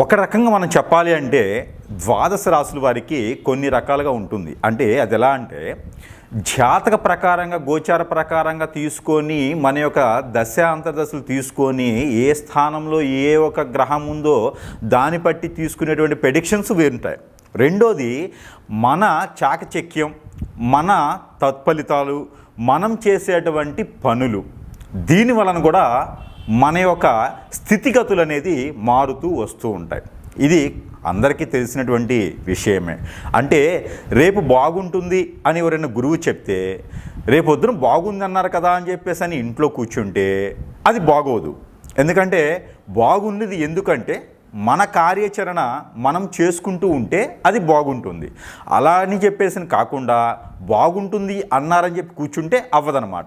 ఒక రకంగా మనం చెప్పాలి అంటే ద్వాదశ రాసుల వారికి కొన్ని రకాలుగా ఉంటుంది. అంటే అది ఎలా అంటే జాతక ప్రకారంగా గోచార ప్రకారంగా తీసుకొని మన యొక్క దశ అంతర్దశలు తీసుకొని ఏ స్థానంలో ఏ ఒక గ్రహం ఉందో దాన్ని బట్టి తీసుకునేటువంటి ప్రెడిక్షన్స్ వేరుంటాయి రెండోది మన చాకచక్యం మన తత్ఫలితాలు మనం చేసేటువంటి పనులు. దీని వలన కూడా మన యొక్క స్థితిగతులు అనేది మారుతూ వస్తూ ఉంటాయి. ఇది అందరికీ తెలిసినటువంటి విషయమే. అంటే రేపు బాగుంటుంది అని ఎవరైనా గురువు చెప్తే రేపు పొద్దున బాగుంది అన్నారు కదా అని చెప్పేసి అని ఇంట్లో కూర్చుంటే అది బాగోదు. ఎందుకంటే బాగున్నది ఎందుకంటే మన కార్యాచరణ మనం చేసుకుంటూ ఉంటే అది బాగుంటుంది. అలా అని చెప్పేసి కాకుండా బాగుంటుంది అన్నారని చెప్పి కూర్చుంటే అవ్వదనమాట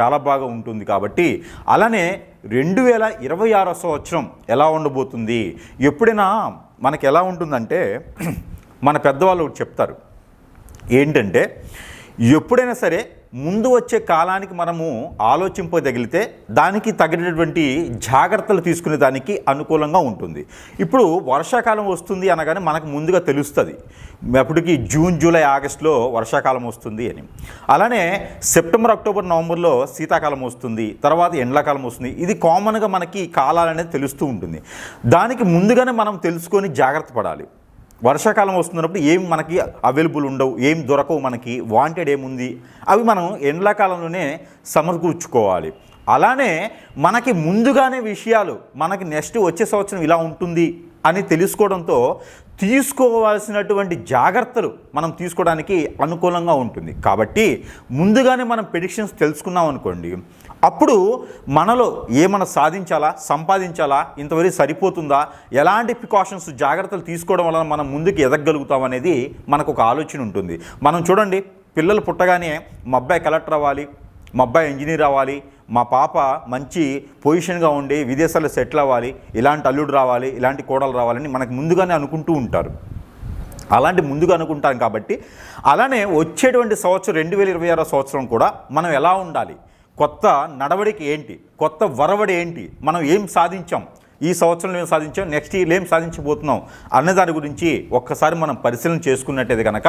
చాలా బాగా ఉంటుంది కాబట్టి అలానే రెండు వేల ఇరవై ఆరో సంవత్సరం ఎలా ఉండబోతుంది? ఎప్పుడైనా మనకి ఎలా ఉంటుందంటే మన పెద్దవాళ్ళు ఒకటి చెప్తారు. ఏంటంటే ఎప్పుడైనా సరే ముందు వచ్చే కాలానికి మనము ఆలోచింపదగిలితే దానికి తగినటువంటి జాగ్రత్తలు తీసుకునే దానికి అనుకూలంగా ఉంటుంది. ఇప్పుడు వర్షాకాలం వస్తుంది అనగానే మనకు ముందుగా తెలుస్తుంది. అప్పటికి జూన్ జూలై ఆగస్టులో వర్షాకాలం వస్తుంది అని. అలానే సెప్టెంబర్ అక్టోబర్ నవంబర్లో శీతాకాలం వస్తుంది. తర్వాత ఎండాకాలం వస్తుంది. ఇది కామన్గా మనకి కాలాలు అనేది తెలుస్తూ ఉంటుంది. దానికి ముందుగానే మనం తెలుసుకొని జాగ్రత్త పడాలి. వర్షాకాలం వస్తున్నప్పుడు ఏం మనకి అవైలబుల్ ఉండవు ఏం దొరకవు మనకి వాంటెడ్ ఏముంది? అవి మనం ఎండాకాలంలోనే సమకూర్చుకోవాలి. అలానే మనకి ముందుగానే విషయాలు మనకి నెక్స్ట్ వచ్చే సంవత్సరం ఇలా ఉంటుంది అని తెలుసుకోవడంతో తీసుకోవాల్సినటువంటి జాగ్రత్తలు మనం తీసుకోవడానికి అనుకూలంగా ఉంటుంది. కాబట్టి ముందుగానే మనం ప్రిడిక్షన్స్ తెలుసుకున్నాం అనుకోండి అప్పుడు మనలో ఏమైనా సాధించాలా సంపాదించాలా ఇంతవరకు సరిపోతుందా ఎలాంటి ప్రికాషన్స్ జాగ్రత్తలు తీసుకోవడం వలన మనం ముందుకు ఎదగలుగుతాం అనేది మనకు ఒక ఆలోచన ఉంటుంది. మనం చూడండి పిల్లలు పుట్టగానే మా అబ్బాయి కలెక్టర్ అవ్వాలి మా అబ్బాయి ఇంజనీర్ అవ్వాలి మా పాప మంచి పొజిషన్గా ఉండి విదేశాల్లో సెటిల్ అవ్వాలి ఇలాంటి అల్లుడు రావాలి ఇలాంటి కోడలు రావాలని మనకు ముందుగానే అనుకుంటూ ఉంటారు. అలాంటి ముందుగా అనుకుంటాం కాబట్టి అలానే వచ్చేటువంటి సంవత్సరం రెండు వేల ఇరవై ఆరో సంవత్సరం కూడా మనం ఎలా ఉండాలి? కొత్త నడవడికి ఏంటి? కొత్త వరవడి ఏంటి? మనం ఏం సాధించాం? ఈ సంవత్సరంలో ఏం సాధించాం? నెక్స్ట్ ఇయర్ ఏం సాధించబోతున్నాం? అనే దాని గురించి ఒక్కసారి మనం పరిశీలన చేసుకున్నట్టయితే కనుక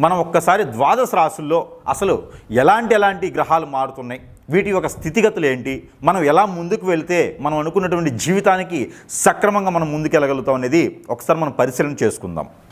మనం ఒక్కసారి ద్వాదశ రాసుల్లో అసలు ఎలాంటి ఎలాంటి గ్రహాలు మారుతున్నాయి? వీటి యొక్క స్థితిగతులు ఏంటి? మనం ఎలా ముందుకు వెళితే మనం అనుకున్నటువంటి జీవితానికి సక్రమంగా మనం ముందుకెళ్ళగలుగుతాం అనేది ఒకసారి మనం పరిశీలన చేసుకుందాం.